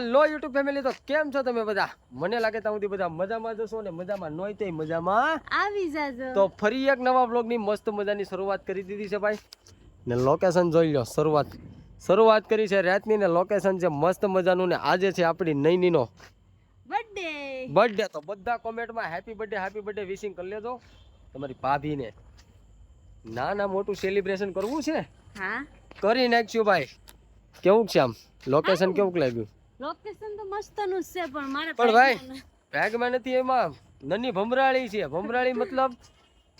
હાલો YouTube family તો કેમ છો તમે બધા? મને લાગે ત્યાં સુધી બધા મજામાં જશો ને મજામાં નોય તે મજામાં. આવી જાજો. તો ફરી એક નવા બ્લોગની મસ્ત મજાની શરૂઆત કરી દીધી છે ભાઈ. ને લોકેશન જોઈ લો શરૂઆત. શરૂઆત કરી છે રાતની ને લોકેશન છે મસ્ત મજાનું ને આજે છે આપણી નૈનીનો. બર્થડે બર્થડે તો બધા કોમેન્ટમાં happy birthday happy birthday wishing કરી લેજો. તમારી ભાભીને. નાના મોટું સેલિબ્રેશન કરવું છે? હા. કરી નાખશું ભાઈ. કેવું છે આમ? લોકેશન કેવું લાગ્યું? લોકેશન તો મસ્તનું જ છે પણ મારે પણ ભાઈ બેગમાં નથી. એમાં. નની ભમરાળી છે. ભમરાળી મતલબ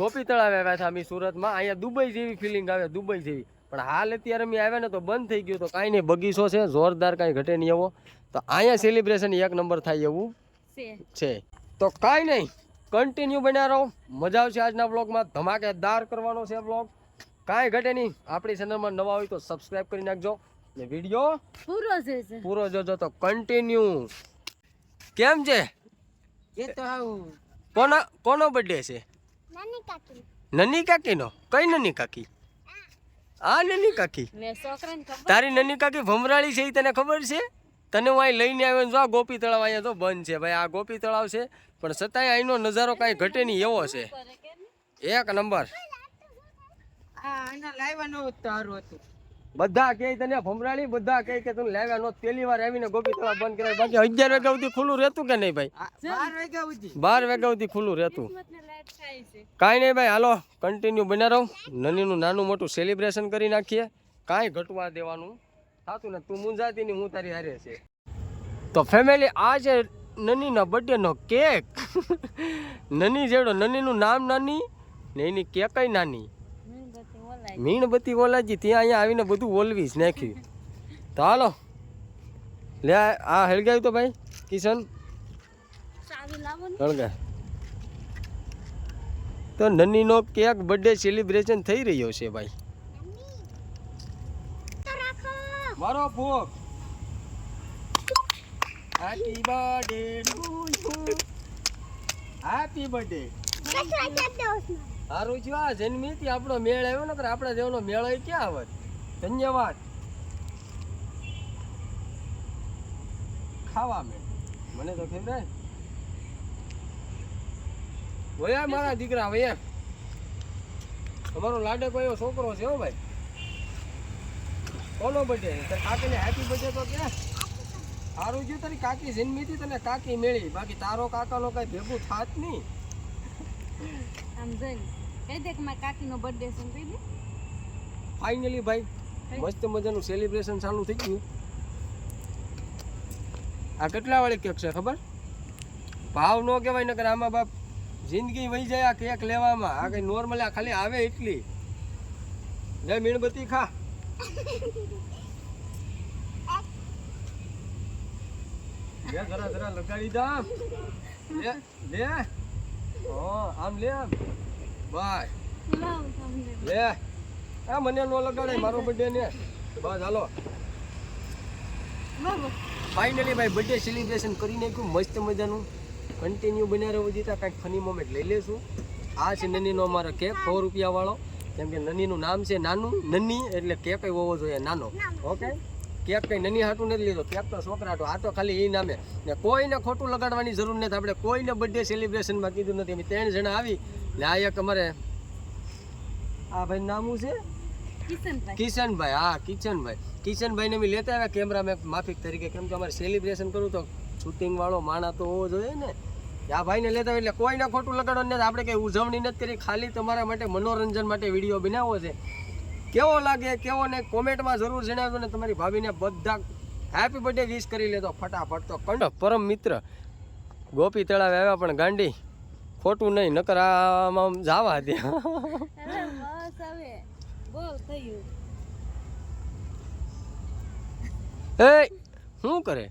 ગોપી તળાવ આવ્યા હતા અમે સુરતમાં. અહીંયા દુબઈ જેવી ફિલિંગ આવે દુબઈ જેવી. પણ હાલ અત્યારે અમે આવ્યા ને તો બંધ થઈ ગયું તો કાંઈ નહીં બગીચો છે જોરદાર કાંઈ ઘટે નહીં એવો. તો અહીંયા સેલિબ્રેશન એક નંબર થાય એવું છે. છે. તો કાંઈ નહીં કન્ટિન્યુ બન્યા રહો. મજા આવશે આજના બ્લોગમાં ધમાકેદાર કરવાનો છે બ્લોગ કાંઈ ઘટે નહીં. આપણી ચેનલમાં નવા હોય તો સબસ્ક્રાઈબ કરી નાખજો. ને વીડિયો પૂરો છે છે પૂરો જોજો તો કન્ટિન્યુ કેમ છે? એ તો આવું કોનો કોનો બર્થડે છે? નની કાકીનો. કઈ નની કાકી? આ નની કાકી. ને છોકરાને ખબર? તારી નની કાકી ભમરાળી છે એ તને ખબર છે? તને હું અહીં લઈને આવ્યો જો આ ગોપી તળાવ અહીંયા તો બંધ છે. ભાઈ આ ગોપી તળાવ છે પણ છતાંય અહીંનો નજારો કાંઈ ઘટે નહીં એવો છે? એક નંબર. આ આના લાવવાનું જ તારું હતું. બધા કહે તને ભમરાળી બધા કહે કે તું લેવા નો પહેલી વાર આવીને ગોપી તળાવ બંધ કરાય. બાકી અગિયાર વાગ્યા સુધી ખુલ્લું રહેતું કે નહીં ભાઈ? બાર વાગ્યા સુધી. બાર વાગ્યા સુધી ખુલ્લું રહેતું. કાંઈ નહીં ભાઈ હાલો કન્ટિન્યુ બન્યા રહો. નનીનું નાનું મોટું સેલિબ્રેશન કરી નાખીએ. કાંઈ ઘટવા દેવાનું થતું ને તું મુંજાતી ની હું તારી હારે છે. તો ફેમિલી આ છે નનીના બર્થડેનો કેક નની જેવડો નનીનું નામ નાની ને એની કેકય નાની. મીણબત્તી ઓલાજી ત્યાં અહીંયા આવીને બધું ઓલવી જ નાખ્યું. તો હાલો. લે આ હળગાવ્યું તો ભાઈ કિશન? ચાવી લાવો ને હળગા તો નનીનો કેક બર્થડે સેલિબ્રેશન થઈ રહ્યો છે ભાઈ. મારો ભોગ હેપી બર્થડે હેપી બર્થડે સારું છું આ જન્મીથી આપણો મેળ આવ્યો ને આપણા જેવનો મેળ હોય ક્યાં આવત ધન્યવાદ. ખાવા મેળ. મને તો ખબર વયા મારા દીકરા વયા તમારો લાડકો એવો છોકરો છે હો ભાઈ. કોનો બર્થડે કાકીને હેપી બર્થડે તો કે? સારું જો તારી કાકી જન્મીથી તને કાકી મેળી. બાકી તારો કાકાનો કઈ ભેગું થાત નહીં. આમ જોઈને. કહી દે કે મારી કાકીનો બર્થડે છે ને કહી દે. ફાઇનલી ભાઈ મસ્ત મજાનું સેલિબ્રેશન ચાલુ થઈ ગયું. આ કેટલા વાળી કેક છે ખબર? ભાવ ન કહેવાય નકર આમાં બાપ જિંદગી વહી જાય આ કેક લેવામાં. આ કઈ નોર્મલ આ ખાલી આવે એટલી. જય મીણબત્તી ખા. લે જરા જરા લગાડી દા લે લે. ઓ આમ લે આમ. તમને. લે. આ મને નો લગાડે મારો બર્થડે ને. બસ હાલો. ફાઇનલી ભાઈ બર્થડે સેલિબ્રેશન કરી નાખ્યું મસ્ત મજાનું. કન્ટિન્યુ બન્યા રહેવું જીતા કાંઈક ફની મોમેન્ટ લઈ લેશું. આ છે નનીનો અમારો કેક સો રૂપિયા વાળો કેમ કે નનીનું નામ છે નાનું નની એટલે કેક હોવો જોઈએ નાનો. ઓકે? કેક કઈ નની હાટું નથી લીધો કેક તો છોકરા હાટું. આ તો ખાલી એ નામે. ને કોઈને ખોટું લગાડવાની જરૂર નથી. આપણે કોઈને બર્થડે સેલિબ્રેશનમાં કીધું નથી. અમે ત્રણ જણા આવી ને આ એક અમારે આ ભાઈ નામું છે? કિશનભાઈ. કિશનભાઈ હા કિશનભાઈ. કિશનભાઈને અમે લેતા આવ્યા કેમેરામેન માફિક તરીકે. કેમ કે અમારે સેલિબ્રેશન કરવું તો શૂટિંગ વાળો માણા તો હોવો જોઈએ ને. આ ભાઈને લેતા એટલે કોઈને ખોટું લગાડવાનું નથી આપણે કઈ ઉજવણી નથી કરી. ખાલી તમારા માટે મનોરંજન માટે વીડિયો બનાવવો છે. કેવો લાગે કેવો ને કોમેન્ટમાં જરૂર જણાવજો ને તમારી ભાભીને બધા હેપી બર્થડે વિશ કરી લેતો ફટાફટ તો. કંડો પરમ મિત્ર ગોપી તળાવે આવ્યા પણ ગાંડી. ખોટું નહીં નકર આમાં જાવા દે. એ શું કરે?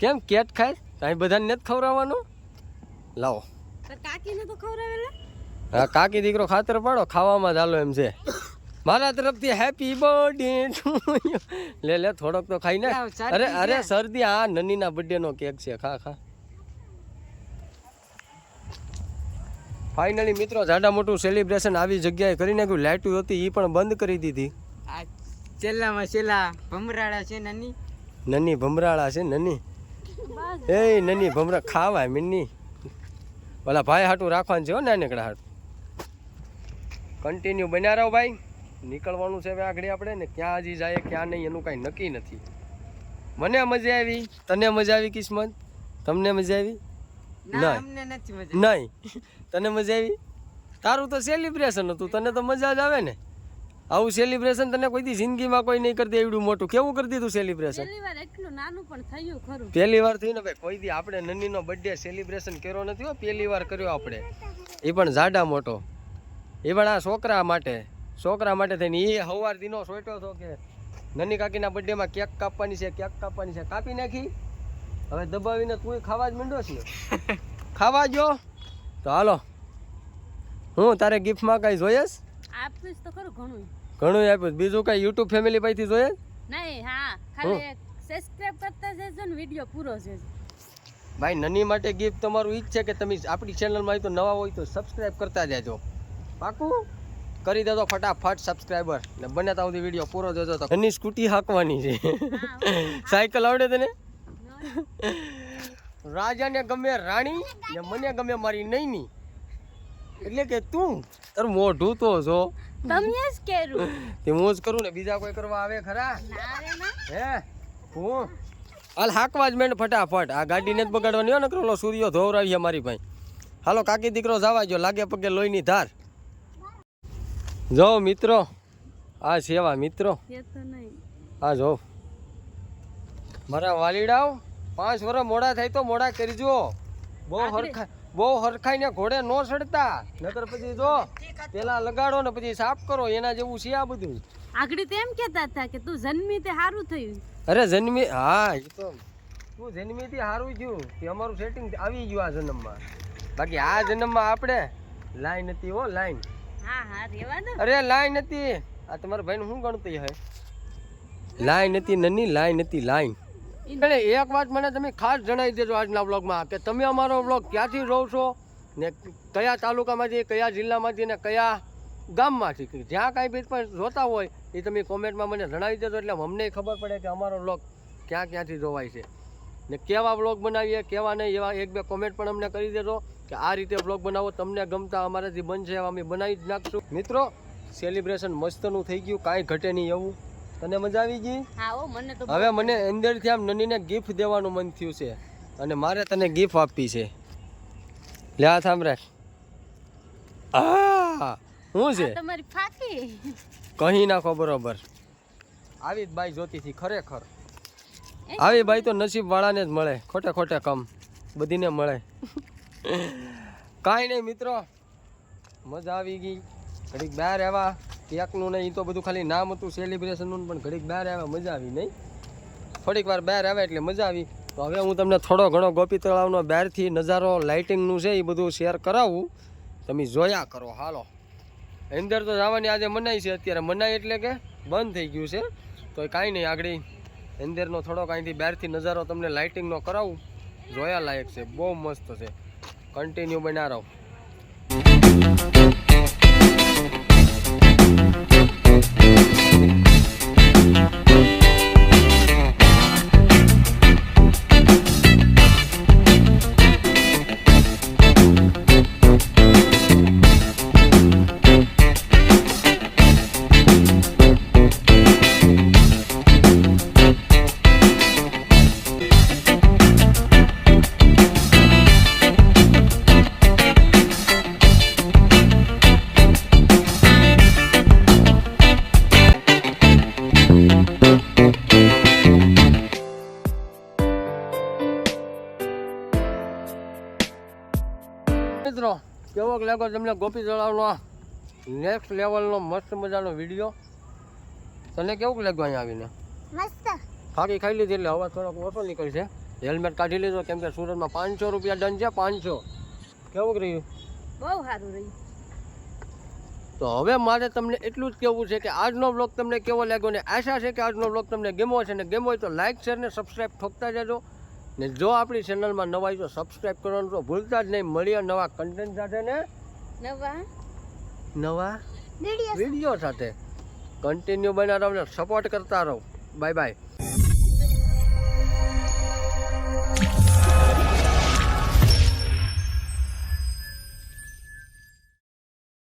કેમ કેટ ખાય? કાંઈ બધાને નથી ખવડાવવાનું? લાવો. કાકીને તો ખવડાવેલા? હા કાકી દીકરો ખાતર પાડો ખાવામાં ચાલો એમ છે. મારા તરફથી હેપી બર્થડે લે લે થોડોક તો ખાઈ ને અરે અરે શરદી આ નનીના બર્થડે નો કેક છે ખા ખા. ફાઇનલી મિત્રો જાડા મોટું સેલિબ્રેશન આવી જગ્યાએ કરી નાખ્યું. લાઇટું હતી એ પણ બંધ કરી દીધી. આ છેલ્લામાં છેલ્લા ભમરાળા છે નાની. નની ભમરાળા છે નની. એ નની ભમરા ખાવાય મિન્ની ઓલા ભાઈ હાટું રાખવાનું છે હો નાનકડા હાટું. કન્ટિન્યુ બન્યા રહો ભાઈ. નીકળવાનું છે હવે આગળ આપણે ને ક્યાં હજી જાય ક્યાં નહીં એનું કાંઈ નક્કી નથી. મને મજા આવી. તને મજા આવી કિસ્મત? તમને મજા આવી? નહીં. તને મજા આવી? તારું તો સેલિબ્રેશન હતું તને તો મજા જ આવે ને. આવું સેલિબ્રેશન તને કોઈ દી જિંદગીમાં કોઈ નહીં કરતી એવડું મોટું. કેવું કરી દીધું સેલિબ્રેશન પહેલી વાર એટલું નાનું પણ થયું ખરું. પહેલી વાર થયું ને ભાઈ કોઈ દી આપણે નનીનો બર્થડે સેલિબ્રેશન કર્યો નથી હો પહેલી વાર કર્યો આપણે. એ પણ જાડા મોટો. એ પણ આ છોકરા માટે છોકરા માટે થઈને એ હવાર દીનો સોટ્યો હતો કે નની કાકીના બર્થડેમાં કેક કાપવાની છે કેક કાપવાની છે. કાપી નાખી. હવે દબાવીને તું ખાવા જ માંડો છે. ને ખાવા જો. તો હાલો. હું તારે ગિફ્ટમાં કઈ જોયેસ આપીશ તો ખરું ઘણું ઘણું આપ્યું બીજું કઈ યુટ્યુબ ફેમિલી પાસેથી જોઈએ નહીં હા. ખાલી સબસ્ક્રાઇબ કરતા જજો ને વીડિયો પૂરો છે ભાઈ નની માટે ગિફ્ટ તમારું ઈ જ છે કે તમે આપણી ચેનલમાં આવી તો નવા હોય તો સબસ્ક્રાઇબ કરતા જજો. પાકું? કરી દેજો ફટાફટ સબસ્ક્રાઇબર ને બને ત્યાં સુધી વીડિયો પૂરો જોજો તો. નની સ્કૂટી હાંકવાની છે. સાયકલ આવડે તને? રાજાને ગમે રાણી ને મને ગમે મારી નૈની. એટલે કે તું તારું મોઢું તો જો તમે જ કેરું. તે હું જ કરું ને બીજા કોઈ કરવા આવે ખરા? હે? હું? હાલ હાકવા જ મેં ફટાફટ. આ ગાડીને જ બગાડવાની હોય ને કરો સૂર્યો ધોવરાવીએ મારી ભાઈ. હાલો કાકી દીકરો જવા જો લાગે પગે લોહીની ધાર. જો મિત્રો આ સેવા મિત્રો. હા આ જો. મારા વાલીડાઓ પાંચ વર્ષ મોડા થાય તો મોડા કરજો. બહુ હરખા બહુ હરખાઈને ઘોડે નો સડતા નકર પછી જો પેલા લગાડો ને પછી સાફ કરો એના જેવું છે આ બધું. આગળ તો એમ કહેતા હતા કે તું જન્મી તે સારું થયું. અરે જન્મી હા એ તો તું જન્મીથી સારું થયું. કે અમારું સેટિંગ આવી ગયું આ જન્મમાં. બાકી આ જન્મમાં આપણે લાઈન હતી હો લાઈન હા હા રેવા દો. અરે લાઈન હતી. આ તમારા ભાઈને શું ગણતી હે લાઈન હતી નની લાઈન હતી લાઈન એટલે એક વાત મને તમે ખાસ જણાવી દેજો આજના બ્લોગમાં કે તમે અમારો બ્લોગ ક્યાંથી રહો છો ને કયા તાલુકામાંથી કયા જિલ્લામાંથી ને કયા ગામમાંથી જ્યાં કાંઈ બી પણ જોતા હોય એ તમે કોમેન્ટમાં મને જણાવી દેજો એટલે અમને ખબર પડે કે અમારો બ્લોગ ક્યાં ક્યાંથી જોવાય છે. ને કેવા બ્લોગ બનાવીએ, કેવા નહીં એવા એક બે કોમેન્ટ પણ અમને કરી દેજો કે આ રીતે બ્લોગ બનાવો, તમને ગમતા અમારાથી બનશે એવા અમે બનાવી જ નાખશું. મિત્રો સેલિબ્રેશન મસ્તનું થઈ ગયું, કાંઈ ઘટે નહીં એવું. તને મજા આવી ગઈ? હવે મને અંદરથી આમ નનીને ગિફ્ટ દેવાનું મન થયું છે. અને મારે તને ગિફ્ટ આપવી છે. લે આ થાંભ આ શું છે? તમારી ફાકી. કહી નાખો બરોબર. આવી જ બાઈ જોતી હતી ખરેખર આવી બાઈ તો નસીબ વાળાને જ મળે ખોટે ખોટે કમ બધીને મળે. કાંઈ નહીં મિત્રો. મજા આવી ગઈ. ઘડીક બહાર આવ્યા કેકનું નહીં તો બધું ખાલી નામ હતું સેલિબ્રેશનનું પણ ઘડીક બહાર આવે, મજા આવી નહીં. થોડીક વાર બહાર આવે એટલે મજા આવી. તો હવે હું તમને થોડો ઘણો ગોપી તળાવનો બહારથી નજારો લાઇટિંગનું છે એ બધું શેર કરાવું. તમે જોયા કરો, હાલો. અંદર તો જવાની આજે મનાઈ છે, અત્યારે મનાઈ એટલે કે બંધ થઈ ગયું છે. તો કાંઈ નહીં આગળ. અંદરનો થોડોક અહીંથી બહારથી નજારો તમને લાઇટિંગનો કરાવું. જોયા લાયક છે, બહુ મસ્ત છે. કન્ટિન્યુ બના રહો Thank you. કેવો લાગો તમને ગોપી તળાવનો નેક્સ્ટ લેવલનો મસ્ત મજાનો વીડિયો તને કેવું લાગ્યું અહીંયા આવીને? મસ્ત. ફાકી ખાઈ લીધી એટલે હવા થોડોક ઓછો નીકળશે. હેલ્મેટ કાઢી લીધો કેમ કે સુરતમાં પાંચસો રૂપિયા દંડ છે પાંચસો. કેવું રહ્યું? બહુ સારું રહ્યું. તો હવે મારે તમને એટલું જ કહેવું છે કે આજનો બ્લોગ તમને કેવો લાગ્યો ને આશા છે કે આજનો બ્લોગ તમને ગેમો છે ને ગેમો હોય તો લાઇક શેર ને સબસ્ક્રાઈબ ઠોકતા જજો. ને જો આપણી ચેનલમાં નવા તો સબસ્ક્રાઈબ કરવાનું તો ભૂલતા જ નહીં. મળીએ નવા કન્ટેન્ટ સાથે ને? નવા? નવા? વીડિયો સાથે. કન્ટિન્યુ બના રહો ને સપોર્ટ કરતા રહો. Bye bye